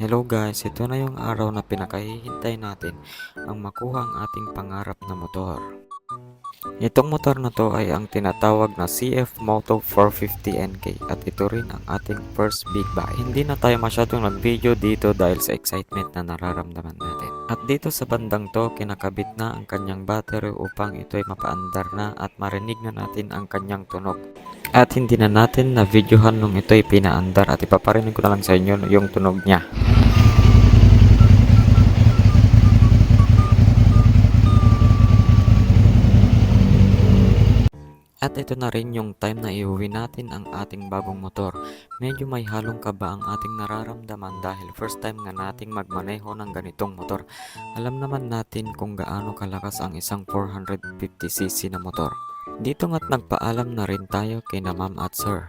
Hello guys, ito na yung araw na pinakahihintay natin ang makuha ang ating pangarap na motor. Itong motor na to ay ang tinatawag na CF Moto 450NK at ito rin ang ating first big bike. Hindi na tayo masyadong nag-video dito dahil sa excitement na nararamdaman natin. At dito sa bandang to, kinakabit na ang kanyang battery upang ito ay mapaandar na at marinig na natin ang kanyang tunog. At hindi na natin na videohan nung ito ay pinaandar at ipaparinig ko na lang sa inyo yung tunog niya. At ito na rin yung time na iuwi natin ang ating bagong motor. Medyo may halong kaba ang ating nararamdaman dahil first time nga nating magmaneho ng ganitong motor. Alam naman natin kung gaano kalakas ang isang 450cc na motor. Dito nga't nagpaalam na rin tayo kay na ma'am at sir.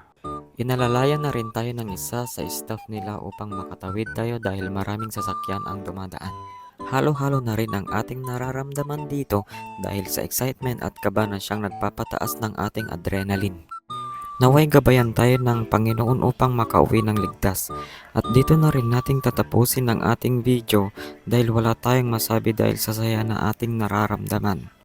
Inalalayan na rin tayo ng isa sa staff nila upang makatawid tayo dahil maraming sasakyan ang dumadaan. Halo-halo na rin ang ating nararamdaman dito dahil sa excitement at kaba na siyang nagpapataas ng ating adrenaline. Naway gabayan tayo ng Panginoon upang makauwi ng ligtas. At dito na rin nating tatapusin ang ating video dahil wala tayong masabi dahil sa saya na ating nararamdaman.